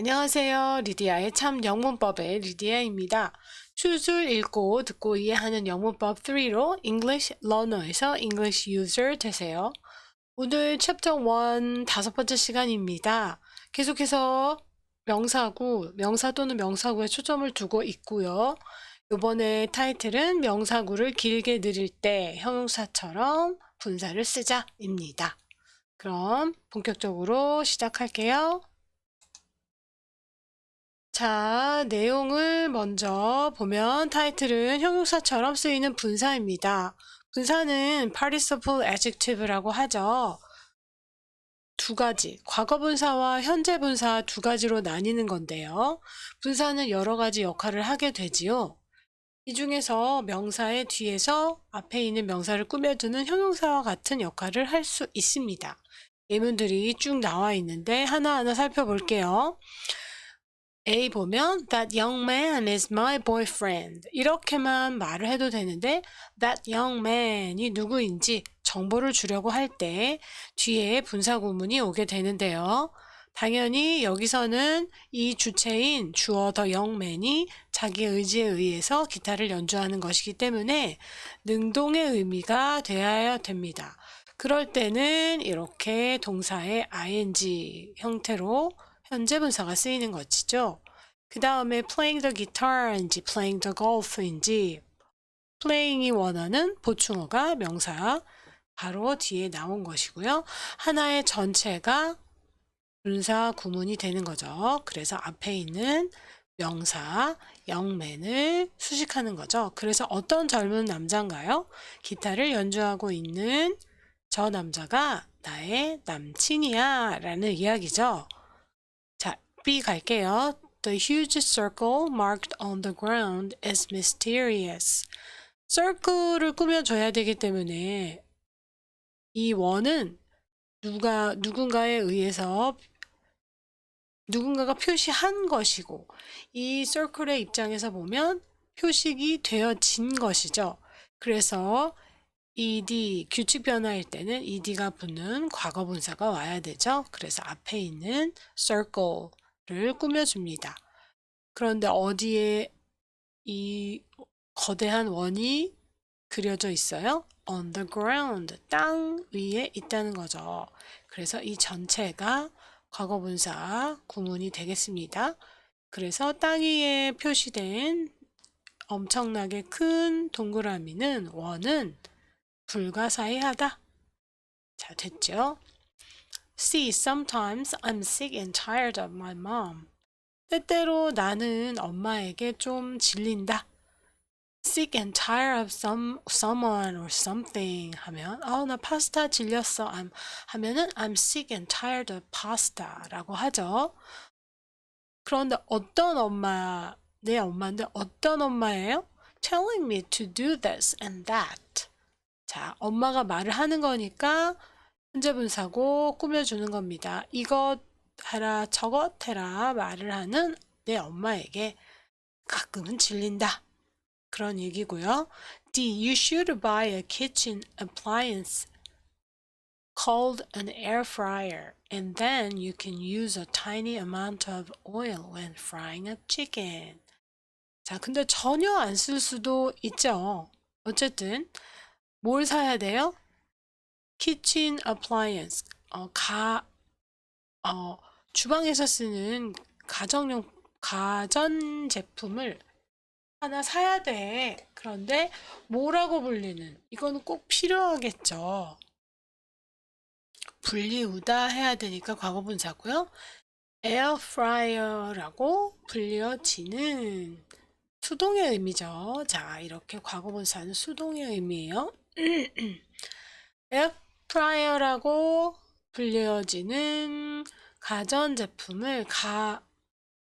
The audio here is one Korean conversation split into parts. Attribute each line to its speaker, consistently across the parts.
Speaker 1: 안녕하세요. 리디아의 참 영문법의 리디아입니다. 술술 읽고 듣고 이해하는 영문법 3로 English Learner에서 English User 되세요. 오늘 챕터 1 다섯 번째 시간입니다. 계속해서 명사구, 명사 또는 명사구에 초점을 두고 있고요. 이번에 타이틀은 명사구를 길게 늘릴 때 형용사처럼 분사를 쓰자입니다. 그럼 본격적으로 시작할게요. 자, 내용을 먼저 보면 타이틀은 형용사처럼 쓰이는 분사입니다. 분사는 participle adjective라고 하죠. 두 가지, 과거 분사와 현재 분사 두 가지로 나뉘는 건데요. 분사는 여러 가지 역할을 하게 되지요. 이 중에서 명사의 뒤에서 앞에 있는 명사를 꾸며주는 형용사와 같은 역할을 할 수 있습니다. 예문들이 쭉 나와 있는데 하나하나 살펴볼게요. A 보면 That young man is my boyfriend 이렇게만 말을 해도 되는데 That young man이 누구인지 정보를 주려고 할 때 뒤에 분사 구문이 오게 되는데요. 당연히 여기서는 이 주체인 주어 더 영맨이 자기 의지에 의해서 기타를 연주하는 것이기 때문에 능동의 의미가 되어야 됩니다. 그럴 때는 이렇게 동사의 ing 형태로 현재 분사가 쓰이는 것이죠. 그 다음에 playing the guitar인지 playing the golf인지 playing이 원하는 보충어가 명사 바로 뒤에 나온 것이고요. 하나의 전체가 분사 구문이 되는 거죠. 그래서 앞에 있는 명사 영맨을 수식하는 거죠. 그래서 어떤 젊은 남자인가요? 기타를 연주하고 있는 저 남자가 나의 남친이야 라는 이야기죠. 자, B 갈게요. The huge circle marked on the ground is mysterious. circle을 꾸며줘야 되기 때문에 이 원은 누가 누군가에 의해서 누군가가 표시한 것이고 이 circle의 입장에서 보면 표식이 되어진 것이죠. 그래서 ed 규칙 변화일 때는 ed가 붙는 과거 분사가 와야 되죠. 그래서 앞에 있는 circle 를 꾸며줍니다. 그런데 어디에 이 거대한 원이 그려져 있어요? on the ground, 땅 위에 있다는 거죠. 그래서 이 전체가 과거분사 구문이 되겠습니다. 그래서 땅 위에 표시된 엄청나게 큰 동그라미는 원은 불가사의하다. 자, 됐죠? C. Sometimes I'm sick and tired of my mom. 때때로 나는 엄마에게 좀 질린다. sick and tired of some someone or something 하면 어, 나 파스타 질렸어. I'm, 하면은 I'm sick and tired of pasta라고 하죠. 그런데 어떤 엄마, 내 엄마인데 어떤 엄마예요? telling me to do this and that. 자, 엄마가 말을 하는 거니까 현재 분사고 꾸며주는 겁니다. 이것 해라, 저것 해라 말을 하는 내 엄마에게 가끔은 질린다. 그런 얘기고요. D. You should buy a kitchen appliance called an air fryer and then you can use a tiny amount of oil when frying a chicken. 자, 근데 전혀 안 쓸 수도 있죠. 어쨌든 뭘 사야 돼요? Kitchen appliance. 어, 가 어, 주방에서 쓰는 가정용 가전 제품을 하나 사야 돼. 그런데 뭐라고 불리는? 이거는 꼭 필요하겠죠. 분리우다 해야 되니까 과거분사고요. 에어프라이어라고 불려지는 수동의 의미죠. 자, 이렇게 과거분사는 수동의 의미예요. 에어 프라이어라고 불려지는 가전제품을 가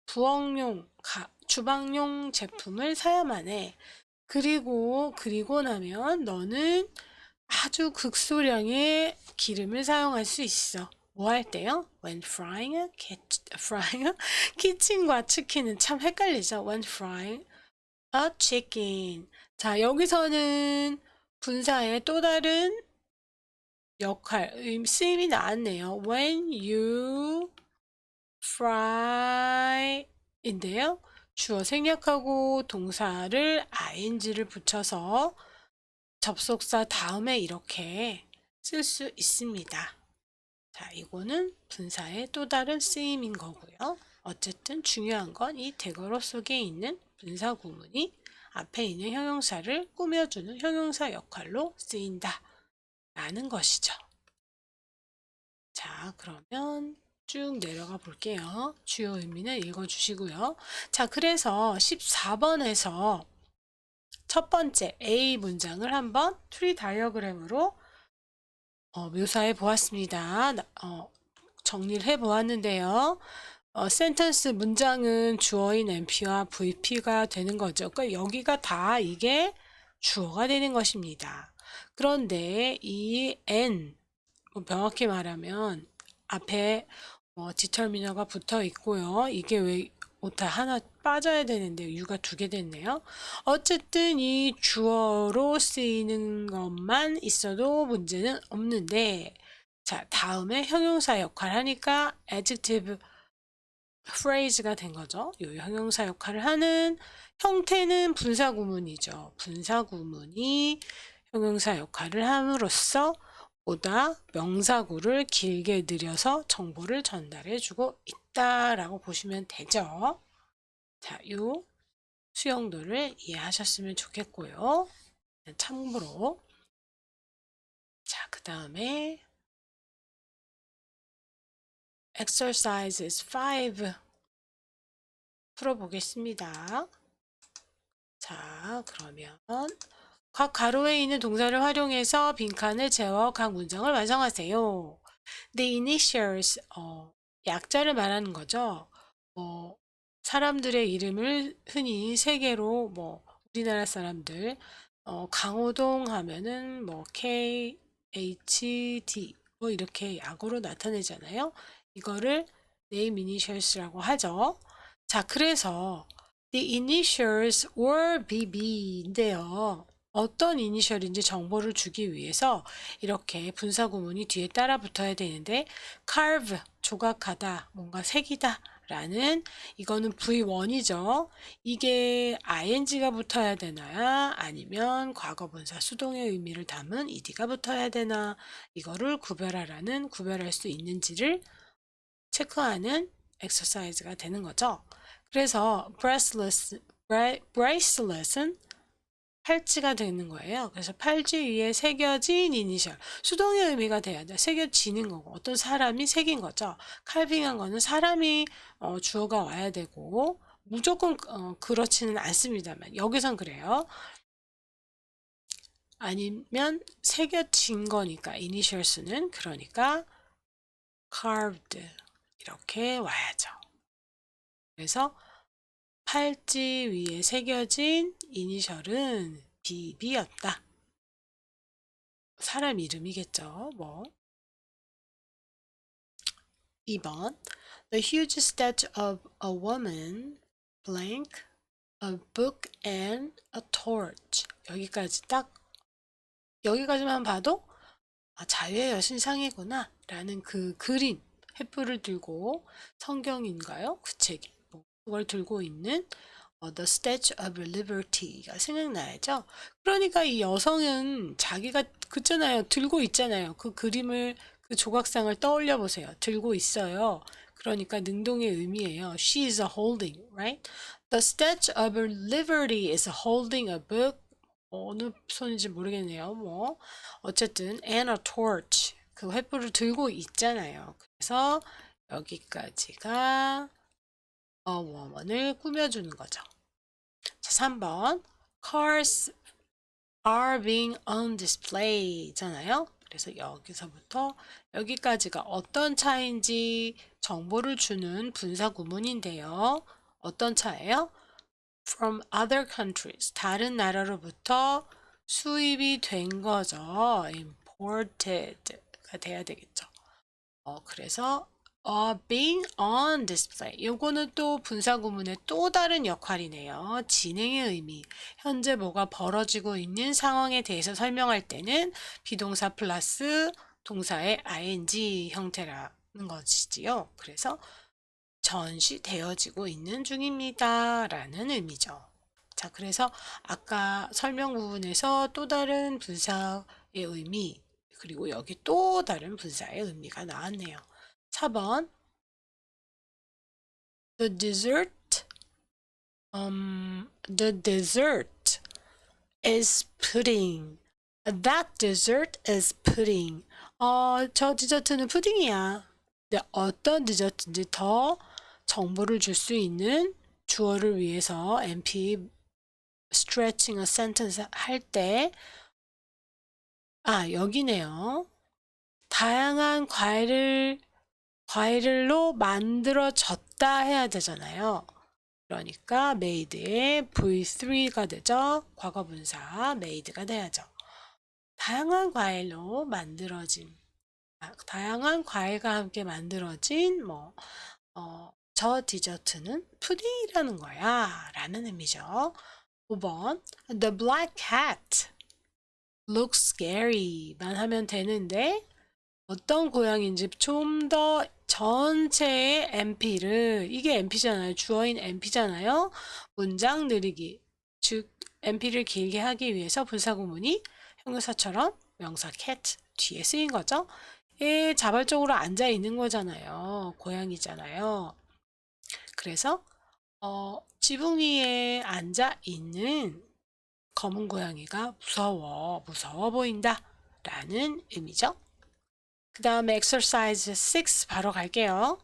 Speaker 1: 부엌용 가, 주방용 제품을 사야만 해. 그리고 그리고 나면 너는 아주 극소량의 기름을 사용할 수 있어. 뭐 할 때요? When frying a, frying a 키친과 치킨은 참 헷갈리죠. When frying a chicken. 자, 여기서는 분사의 또 다른 역할, 쓰임이 나왔네요. When you fry 인데요. 주어 생략하고 동사를 ing를 붙여서 접속사 다음에 이렇게 쓸 수 있습니다. 자, 이거는 분사의 또 다른 쓰임인 거고요. 어쨌든 중요한 건 이 대괄호 속에 있는 분사 구문이 앞에 있는 형용사를 꾸며주는 형용사 역할로 쓰인다. 라는 것이죠. 자, 그러면 쭉 내려가 볼게요. 주요 의미는 읽어주시고요. 자, 그래서 14번에서 첫 번째 A 문장을 한번 트리 다이어그램으로 어, 묘사해 보았습니다. 나- 어, 정리를 해 보았는데요. 어, 센텐스 문장은 주어인 NP와 VP가 되는 거죠. 그러니까 여기가 다 이게 주어가 되는 것입니다. 그런데 이 N, 뭐 명확히 말하면 앞에 뭐 디터미너가 붙어 있고요. 이게 왜 오타 하나 빠져야 되는데 U가 두 개 됐네요. 어쨌든 이 주어로 쓰이는 것만 있어도 문제는 없는데 자 다음에 형용사 역할 하니까 adjective phrase가 된 거죠. 요 형용사 역할을 하는 형태는 분사구문이죠. 분사구문이 형용사 역할을 함으로써 보다 명사구를 길게 늘여서 정보를 전달해 주고 있다라고 보시면 되죠. 자, 요 수용도를 이해하셨으면 좋겠고요. 참고로. 자, 그 다음에 exercises 5 풀어보겠습니다. 자, 그러면 각 가로에 있는 동사를 활용해서 빈칸을 채워 각 문장을 완성하세요. The initials, 어, 약자를 말하는 거죠. 뭐, 사람들의 이름을 흔히 세 개로, 뭐, 우리나라 사람들, 어, 강호동 하면은 뭐, K, H, D, 뭐, 이렇게 약어로 나타내잖아요. 이거를 name initials라고 하죠. 자, 그래서 the initials were BB인데요. 어떤 이니셜인지 정보를 주기 위해서 이렇게 분사 구문이 뒤에 따라 붙어야 되는데 carve 조각하다 뭔가 색이다 라는 이거는 V1이죠. 이게 ing가 붙어야 되나요? 아니면 과거 분사 수동의 의미를 담은 ed가 붙어야 되나? 이거를 구별하라는 구별할 수 있는지를 체크하는 엑서사이즈가 되는 거죠. 그래서 bracelet, bra- bracelet은 팔찌가 되는 거예요. 그래서 팔찌 위에 새겨진 이니셜. 수동의 의미가 돼야 돼. 새겨지는 거고. 어떤 사람이 새긴 거죠. 칼빙한 거는 사람이 어, 주어가 와야 되고, 무조건 어, 그렇지는 않습니다만, 여기선 그래요. 아니면 새겨진 거니까, 이니셜스는. 그러니까, carved. 이렇게 와야죠. 그래서, 팔찌 위에 새겨진 이니셜은 BB였다. 사람 이름이겠죠, 뭐. 2번. The huge statue of a woman, blank, a book and a torch. 여기까지 딱, 여기까지만 봐도, 아, 자유의 여신상이구나. 라는 그 그림, 횃불을 들고 성경인가요? 그 책이. 뭐, 그걸 들고 있는 어, The Statue of Liberty가 생각나야죠. 그러니까 이 여성은 자기가 그잖아요. 들고 있잖아요. 그 그림을 그 조각상을 떠올려 보세요. 들고 있어요. 그러니까 능동의 의미예요. She is holding, right? The Statue of Liberty is holding a book. 어느 손인지 모르겠네요. 뭐 어쨌든 and a torch 그 횃불을 들고 있잖아요. 그래서 여기까지가 어, woman을 꾸며주는 거죠. 자, 3번. Cars are being on display 잖아요. 그래서 여기서부터 여기까지가 어떤 차인지 정보를 주는 분사 구문인데요. 어떤 차예요? From other countries. 다른 나라로부터 수입이 된 거죠. imported가 돼야 되겠죠. 어, 그래서 어, being on display. 요거는 또 분사 구문의 또 다른 역할이네요. 진행의 의미. 현재 뭐가 벌어지고 있는 상황에 대해서 설명할 때는 비동사 플러스 동사의 ing 형태라는 것이지요. 그래서 전시되어지고 있는 중입니다. 라는 의미죠. 자, 그래서 아까 설명 부분에서 또 다른 분사의 의미, 그리고 여기 또 다른 분사의 의미가 나왔네요. 4번. The dessert, um, the dessert is pudding. That dessert is pudding. 어, 저 디저트는 푸딩이야. 근데 어떤 디저트인지 더 정보를 줄 수 있는 주어를 위해서 NP stretching a sentence 할 때, 아, 여기네요. 다양한 과일을, 과일로 만들어졌다 해야 되잖아요. 그러니까 made의 V3가 되죠. 과거 분사 made가 돼야죠. 다양한 과일로 만들어진, 아, 다양한 과일과 함께 만들어진, 뭐, 어, 저 디저트는 푸딩이라는 거야. 라는 의미죠. 5번. The black cat looks scary.만 하면 되는데, 어떤 고양인지 좀 더 전체의 NP를, 이게 NP잖아요. 주어인 NP잖아요. 문장 느리기. 즉, NP를 길게 하기 위해서 분사구문이 형용사처럼 명사 cat 뒤에 쓰인 거죠. 얘 자발적으로 앉아 있는 거잖아요. 고양이잖아요. 그래서 어, 지붕 위에 앉아 있는 검은 고양이가 무서워, 무서워 보인다 라는 의미죠. 그 다음에 exercise 6 바로 갈게요.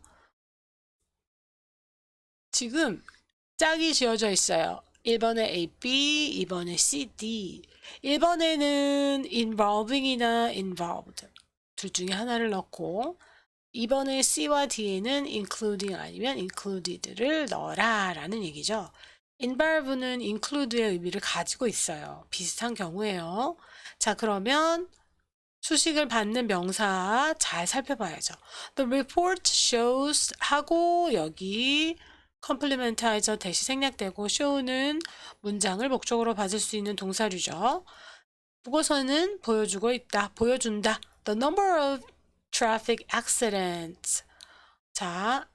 Speaker 1: 지금 짝이 지어져 있어요. 1번에 A, B, 2번에 C, D. 1번에는 involving이나 involved 둘 중에 하나를 넣고 2번에 C와 D에는 including 아니면 included를 넣어라 라는 얘기죠. involve는 include의 의미를 가지고 있어요. 비슷한 경우에요. 자 그러면 수식을 받는 명사 잘 살펴봐야죠. The report shows 하고 여기 컴플리멘타이저 대시 생략되고 show는 문장을 목적으로 받을 수 있는 동사류죠. 보고서는 보여주고 있다, 보여준다. The number of traffic accidents. 자,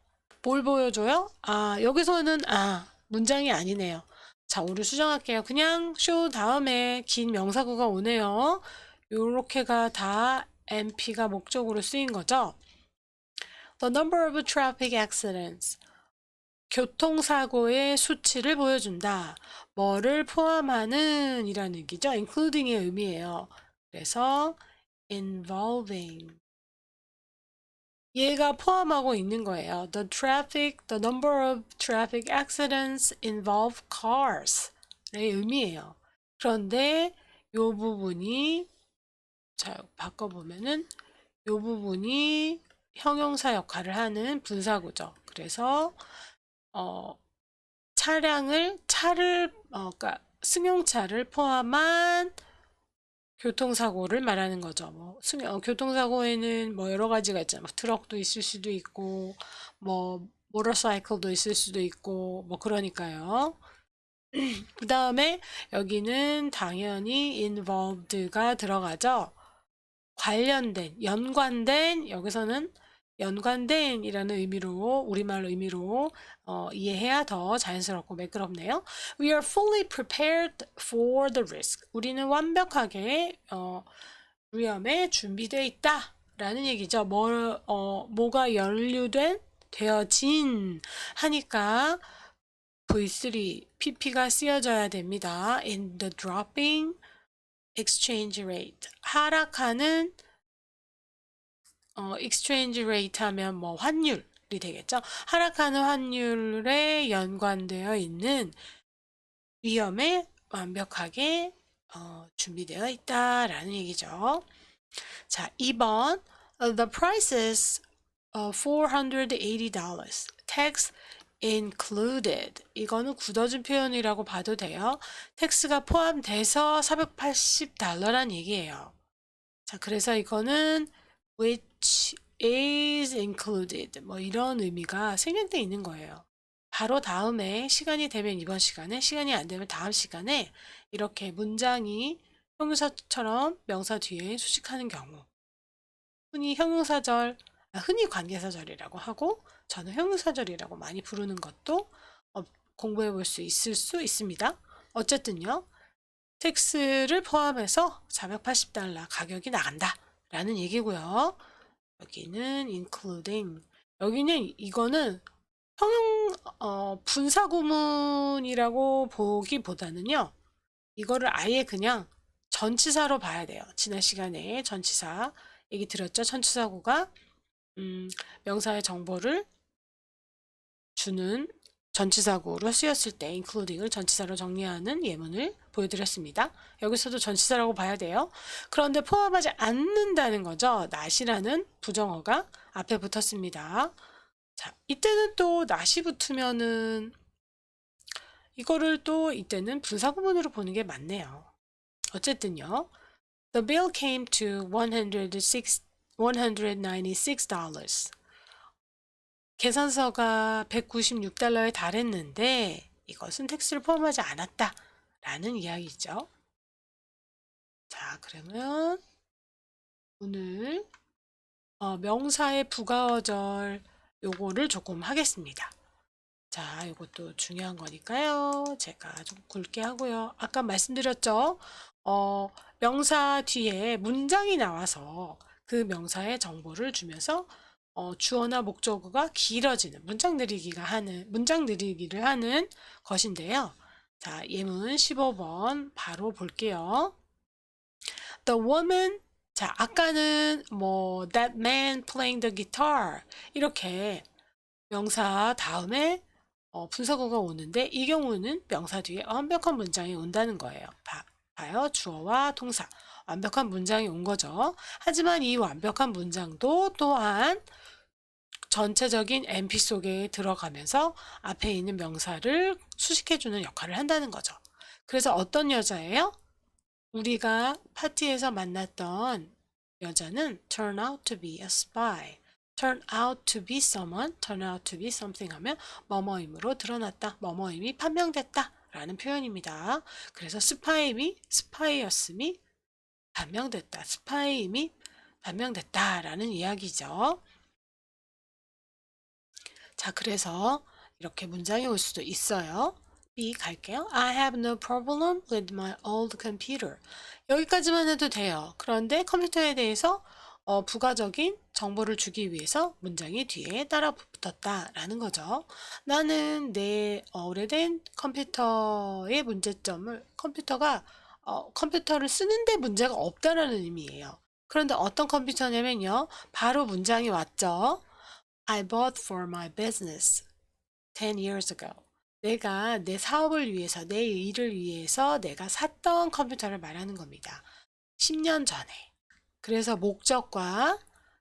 Speaker 1: 뭘 보여줘요? 아, 여기서는 아, 문장이 아니네요. 자, 우리 수정할게요. 그냥 show 다음에 긴 명사구가 오네요. 요렇게가 다 NP가 목적으로 쓰인 거죠. The number of traffic accidents. 교통사고의 수치를 보여준다. 뭐를 포함하는 이라는 얘기죠. including의 의미예요. 그래서 involving 얘가 포함하고 있는 거예요. The traffic, the number of traffic accidents involve cars. 의 의미예요. 그런데 요 부분이 자, 바꿔보면은 요 부분이 형용사 역할을 하는 분사구죠. 그래서 어, 차량을 차를 어, 그러니까 승용차를 포함한 교통사고를 말하는 거죠. 뭐 승용 어, 교통사고에는 뭐 여러 가지가 있잖아요. 뭐 트럭도 있을 수도 있고 뭐 모터사이클도 있을 수도 있고 뭐 그러니까요. 그 다음에 여기는 당연히 involved가 들어가죠. 관련된, 연관된, 여기서는 연관된 이라는 의미로, 우리말 의미로 어, 이해해야 더 자연스럽고 매끄럽네요. We are fully prepared for the risk. 우리는 완벽하게 어, 위험에 준비되어 있다. 라는 얘기죠. 뭘, 어, 뭐가 연루된, 되어진 하니까 V3, PP가 쓰여져야 됩니다. In the dropping exchange rate. 하락하는 어, exchange rate 하면 뭐 환율이 되겠죠. 하락하는 환율에 연관되어 있는 위험에 완벽하게 어, 준비되어 있다라는 얘기죠. 자, 2번 The price is $480. Tax included. 이거는 굳어진 표현이라고 봐도 돼요. 텍스가 포함돼서 480달러란 얘기예요. 자, 그래서 이거는 which is included 뭐 이런 의미가 생략되어 있는 거예요. 바로 다음에 시간이 되면 이번 시간에 시간이 안 되면 다음 시간에 이렇게 문장이 형용사처럼 명사 뒤에 수식하는 경우 흔히 형용사절, 아, 흔히 관계사절이라고 하고 저는 형용사절이라고 많이 부르는 것도 어, 공부해 볼 수 있을 수 있습니다. 어쨌든요. 텍스를 포함해서 480달러 가격이 나간다 라는 얘기고요. 여기는 including 여기는 이거는 형용 어, 분사 구문이라고 보기보다는요. 이거를 아예 그냥 전치사로 봐야 돼요. 지난 시간에 전치사 얘기 들었죠? 전치사구가 음, 명사의 정보를 주는 전치사구로 쓰였을 때 including을 전치사로 정리하는 예문을 보여드렸습니다. 여기서도 전치사라고 봐야 돼요. 그런데 포함하지 않는다는 거죠. not이라는 부정어가 앞에 붙었습니다. 자, 이때는 또 not이 붙으면은 이거를 또 이때는 분사 구문으로 보는 게 맞네요. 어쨌든요. The bill came to 106, $196. 계산서가 196달러에 달했는데 이것은 텍스를 포함하지 않았다 라는 이야기죠. 자, 그러면 오늘 어, 명사의 부가어절 요거를 조금 하겠습니다. 자, 이것도 중요한 거니까요. 제가 좀 굵게 하고요. 아까 말씀드렸죠. 어, 명사 뒤에 문장이 나와서 그 명사의 정보를 주면서 어, 주어나 목적어가 길어지는 문장 늘리기가 하는 문장 늘리기를 하는 것인데요. 자, 예문 15번 바로 볼게요. The woman 자, 아까는 뭐 that man playing the guitar 이렇게 명사 다음에 어, 분사구가 오는데 이 경우는 명사 뒤에 완벽한 문장이 온다는 거예요. 봐, 봐요. 주어와 동사. 완벽한 문장이 온 거죠. 하지만 이 완벽한 문장도 또한 전체적인 NP 속에 들어가면서 앞에 있는 명사를 수식해주는 역할을 한다는 거죠. 그래서 어떤 여자예요? 우리가 파티에서 만났던 여자는 turn out to be a spy. turn out to be someone, turn out to be something 하면 뭐뭐임으로 드러났다, 뭐뭐임이 판명됐다 라는 표현입니다. 그래서 스파임이 스파이였음이 반명됐다, 스파임이 반명됐다 라는 이야기죠. 자, 그래서 이렇게 문장이 올 수도 있어요. B 갈게요. I have no problem with my old computer. 여기까지만 해도 돼요. 그런데 컴퓨터에 대해서 어, 부가적인 정보를 주기 위해서 문장이 뒤에 따라 붙었다라는 거죠. 나는 내 어, 오래된 컴퓨터의 문제점을 컴퓨터가 어, 컴퓨터를 쓰는데 문제가 없다라는 의미예요. 그런데 어떤 컴퓨터냐면요. 바로 문장이 왔죠. I bought for my business 10 years ago. 내가 내 사업을 위해서, 내 일을 위해서 내가 샀던 컴퓨터를 말하는 겁니다. 10년 전에. 그래서 목적과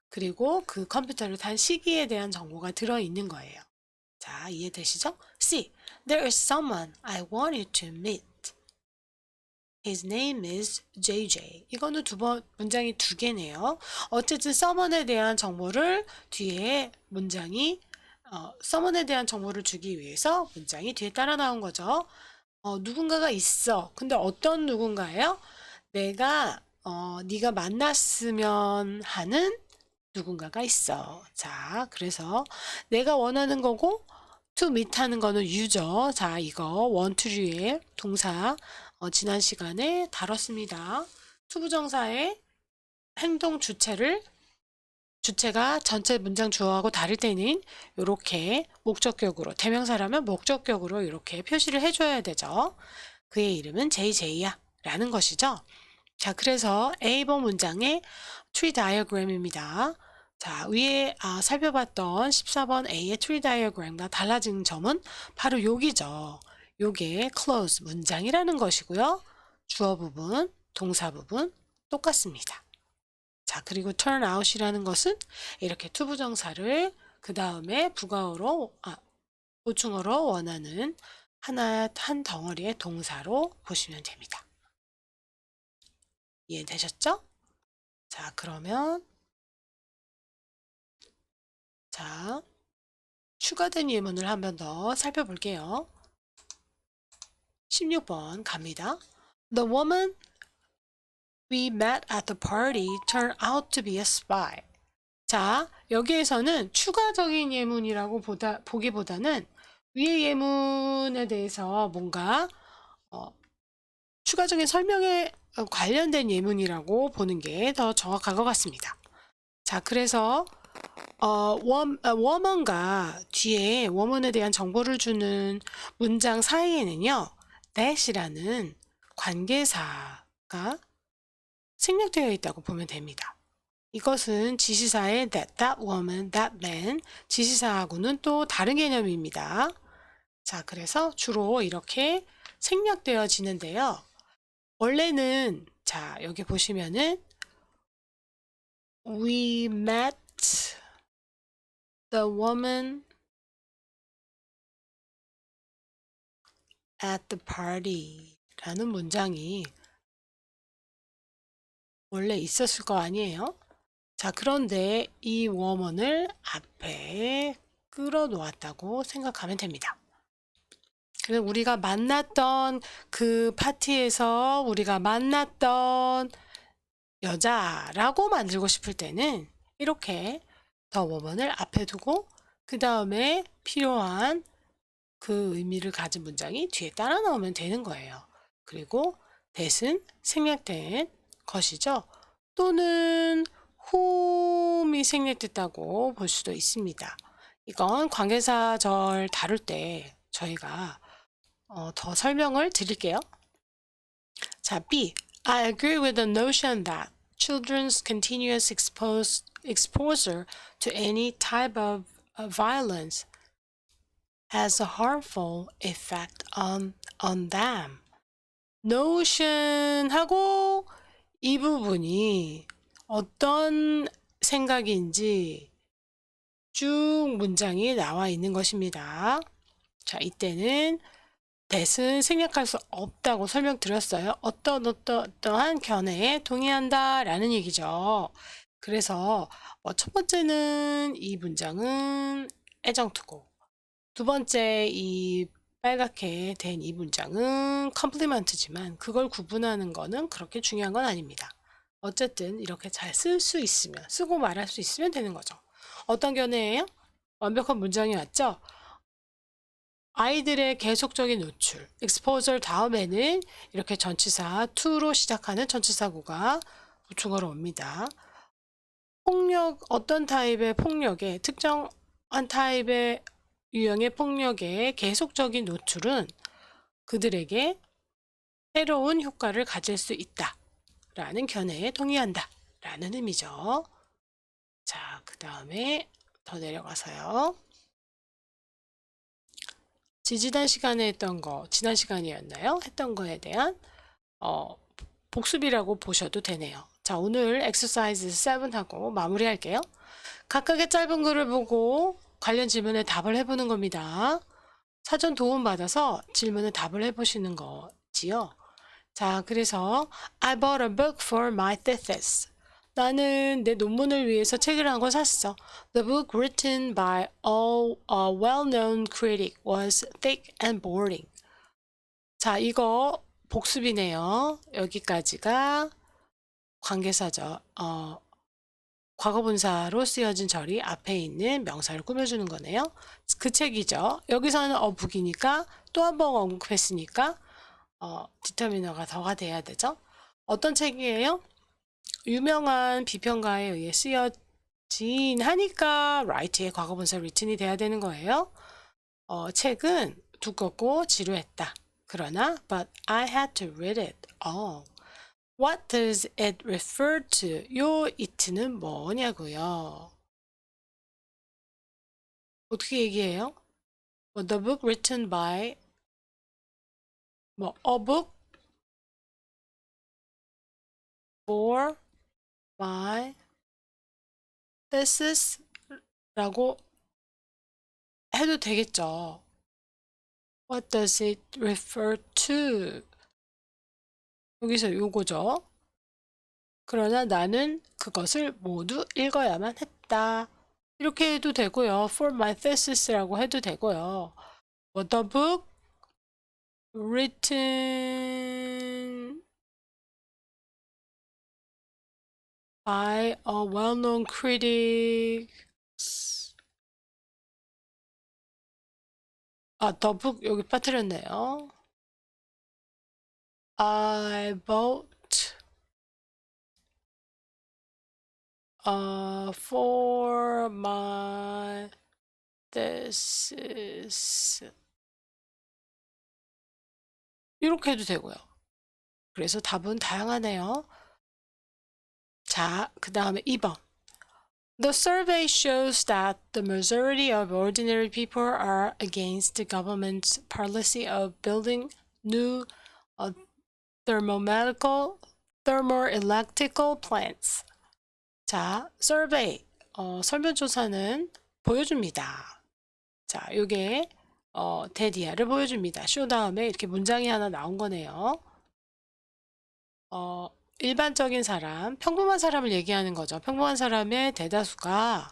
Speaker 1: 그리고 그 컴퓨터를 산 시기에 대한 정보가 들어있는 거예요. 자, 이해되시죠? C. There is someone I want you to meet. His name is JJ. 이거는 두 번, 문장이 두 개네요. 어쨌든 someone에 대한 정보를 뒤에 문장이, 어, someone에 대한 정보를 주기 위해서 문장이 뒤에 따라 나온 거죠. 어, 누군가가 있어. 근데 어떤 누군가예요? 내가, 어, 네가 만났으면 하는 누군가가 있어. 자, 그래서 내가 원하는 거고, to meet 하는 거는 유죠. 자, 이거 want to의 동사 어, 지난 시간에 다뤘습니다. 투부정사의 행동 주체를 주체가 전체 문장 주어하고 다를 때는 이렇게 목적격으로 대명사라면 목적격으로 이렇게 표시를 해줘야 되죠. 그의 이름은 JJ야 라는 것이죠. 자 그래서 A번 문장의 tree diagram입니다. 자 위에 아, 살펴봤던 14번 A의 tree diagram과 달라진 점은 바로 여기죠. 요게 close 문장이라는 것이고요. 주어 부분, 동사 부분 똑같습니다. 자, 그리고 turn out이라는 것은 이렇게 투부정사를 그 다음에 부가어로, 아, 보충어로 원하는 하나, 한 덩어리의 동사로 보시면 됩니다. 이해되셨죠? 자, 그러면, 자, 추가된 예문을 한 번 더 살펴볼게요. 16번 갑니다. The woman we met at the party turned out to be a spy. 자, 여기에서는 추가적인 예문이라고 보다, 보기보다는 위의 예문에 대해서 뭔가 어, 추가적인 설명에 관련된 예문이라고 보는 게 더 정확할 것 같습니다. 자, 그래서 어, 원, 어, woman과 뒤에 woman에 대한 정보를 주는 문장 사이에는요, that이라는 관계사가 생략되어 있다고 보면 됩니다. 이것은 지시사의 that, that woman, that man, 지시사하고는 또 다른 개념입니다. 자, 그래서 주로 이렇게 생략되어지는데요. 원래는 자, 여기 보시면은 we met the woman at the party 라는 문장이 원래 있었을 거 아니에요? 자, 그런데 이 woman을 앞에 끌어 놓았다고 생각하면 됩니다. 그래서 우리가 만났던 그 파티에서 우리가 만났던 여자라고 만들고 싶을 때는 이렇게 더 woman을 앞에 두고 그 다음에 필요한 그 의미를 가진 문장이 뒤에 따라 나오면 되는 거예요. 그리고 that은 생략된 것이죠. 또는 whom이 생략됐다고 볼 수도 있습니다. 이건 관계사절 다룰 때 저희가 어, 더 설명을 드릴게요. 자, B. I agree with the notion that children's continuous expose, exposure to any type of uh, violence has a harmful effect on, on them. notion 하고 이 부분이 어떤 생각인지 쭉 문장이 나와 있는 것입니다. 자, 이때는 that은 생략할 수 없다고 설명드렸어요. 어떤 어떠한 견해에 동의한다 라는 얘기죠. 그래서 어, 첫 번째는 이 문장은 애정투고 두 번째 이 빨갛게 된 이 문장은 컴플리먼트지만 그걸 구분하는 거는 그렇게 중요한 건 아닙니다. 어쨌든 이렇게 잘 쓸 수 있으면 쓰고 말할 수 있으면 되는 거죠. 어떤 견해예요? 완벽한 문장이 왔죠? 아이들의 계속적인 노출, exposure 다음에는 이렇게 전치사 to로 시작하는 전치사구가 보충어로 옵니다. 폭력, 어떤 타입의 폭력에, 특정한 타입의 유형의 폭력의 계속적인 노출은 그들에게 새로운 효과를 가질 수 있다. 라는 견해에 동의한다. 라는 의미죠. 자, 그 다음에 더 내려가서요. 지지난 시간에 했던 거, 지난 시간이었나요? 했던 거에 대한 어, 복습이라고 보셔도 되네요. 자, 오늘 엑서사이즈 7하고 마무리할게요. 각각의 짧은 글을 보고 관련 질문에 답을 해보는 겁니다. 사전 도움 받아서 질문에 답을 해보시는 거지요. 자, 그래서 I bought a book for my thesis. 나는 내 논문을 위해서 책을 한 권 샀어. The book written by a, a well-known critic was thick and boring. 자, 이거 복습이네요. 여기까지가 관계사죠. 어, 과거분사로 쓰여진 절이 앞에 있는 명사를 꾸며주는 거네요. 그 책이죠. 여기서는 어북이니까 또 한 번 언급했으니까 어, 디터미너가 더가 돼야 되죠. 어떤 책이에요? 유명한 비평가에 의해 쓰여진 하니까 write의 과거분사 written이 돼야 되는 거예요. 어, 책은 두껍고 지루했다. 그러나 but I had to read it all. What does it refer to? 요 it는 뭐냐고요? 어떻게 얘기해요? 뭐, the book written by 뭐 a book for my thesis 라고 해도 되겠죠. What does it refer to? 여기서 요거죠. 그러나 나는 그것을 모두 읽어야만 했다. 이렇게 해도 되고요. For my thesis라고 해도 되고요. What the book written by a well-known critic. 아, the book 여기 빠뜨렸네요. I bought uh, for my thesis 이렇게 해도 되고요. 그래서 답은 다양하네요. 자, 그 다음에 2번. The survey shows that the majority of ordinary people are against the government's policy of building new uh, thermomedical, thermoelectrical plants. 자, survey, 어, 설문조사는 보여줍니다. 자, 요게 어, 데디아를 보여줍니다. 쇼 다음에 이렇게 문장이 하나 나온 거네요. 어, 일반적인 사람, 평범한 사람을 얘기하는 거죠. 평범한 사람의 대다수가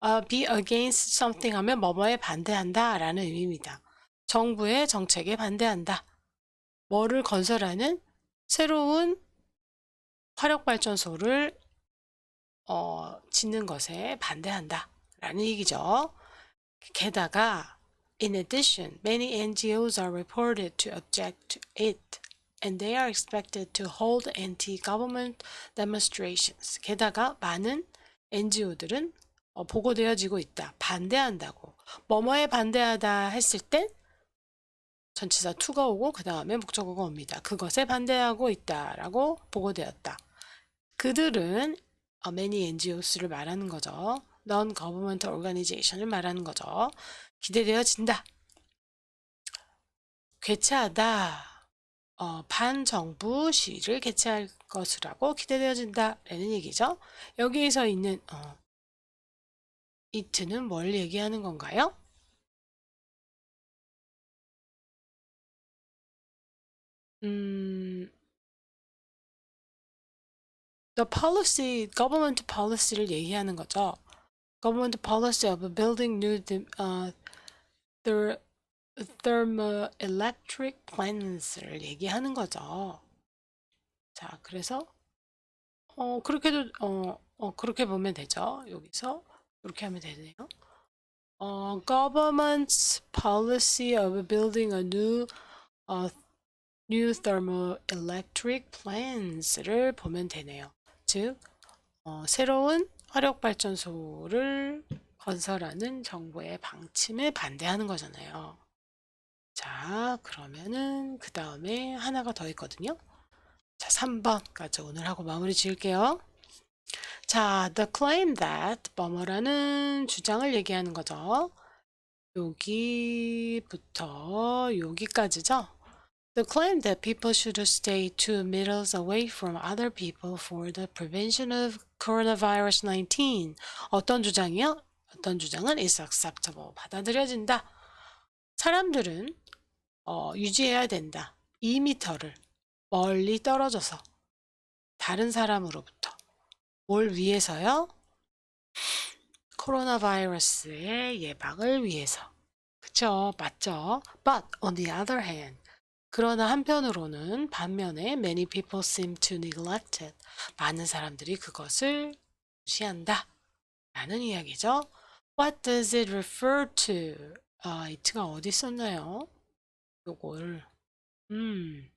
Speaker 1: 어, be against something 하면 뭐뭐에 반대한다 라는 의미입니다. 정부의 정책에 반대한다. 뭐를 건설하는 새로운 화력발전소를 어, 짓는 것에 반대한다 라는 얘기죠. 게다가 In addition, many NGOs are reported to object to it, and they are expected to hold anti-government demonstrations. 게다가 많은 NGO들은 어, 보고되어지고 있다. 반대한다고. 뭐뭐에 반대하다 했을 땐 전치사 to가 오고 그 다음에 목적어가 옵니다. 그것에 반대하고 있다라고 보고되었다. 그들은 어, many NGOs를 말하는 거죠. Non-governmental organization을 말하는 거죠. 기대되어진다. 개최하다. 어, 반정부 시위를 개최할 것이라고 기대되어진다. 라는 얘기죠. 여기에서 있는 어, it는 뭘 얘기하는 건가요? 음, the policy, government policy를 얘기하는 거죠. government policy of building new uh, ther, thermoelectric plants를 얘기하는 거죠. 자, 그래서 어 그렇게도 어, 어 그렇게 보면 되죠. 여기서 이렇게 하면 되네요. 어, government's policy of building a new uh, new thermoelectric plants를 보면 되네요. 즉 어, 새로운 화력 발전소를 건설하는 정부의 방침에 반대하는 거잖아요. 자, 그러면은 그 다음에 하나가 더 있거든요. 자, 3번까지 오늘 하고 마무리 지을게요. 자, the claim that 뭐뭐라는 주장을 얘기하는 거죠. 여기부터 여기까지죠. The claim that people should stay two meters away from other people for the prevention of coronavirus 19. 어떤 주장이요? 어떤 주장은 is acceptable. 받아들여진다. 사람들은 어, 유지해야 된다. 2미터를 멀리 떨어져서 다른 사람으로부터 뭘 위해서요? 코로나 바이러스의 예방을 위해서. 그쵸? 맞죠? But on the other hand, 그러나 한편으로는 반면에 many people seem to neglect it. 많은 사람들이 그것을 무시한다. 라는 이야기죠. What does it refer to? 아, it가 어디 썼나요? 요걸. 음.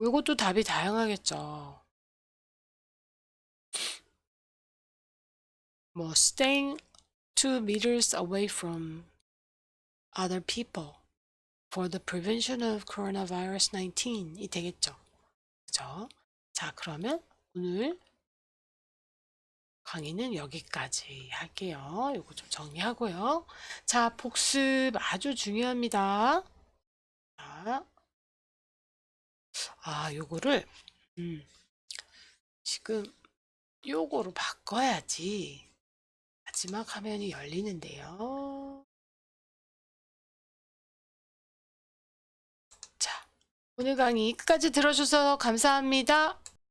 Speaker 1: 이것도 답이 다양하겠죠. 뭐 staying two meters away from other people for the prevention of coronavirus 19이 되겠죠. 그죠? 자, 그러면 오늘 강의는 여기까지 할게요. 이거 좀 정리하고요. 자, 복습 아주 중요합니다. 자, 아, 요거를 음, 지금 요거로 바꿔야지 마지막 화면이 열리는데요. 오늘 강의 끝까지 들어주셔서 감사합니다.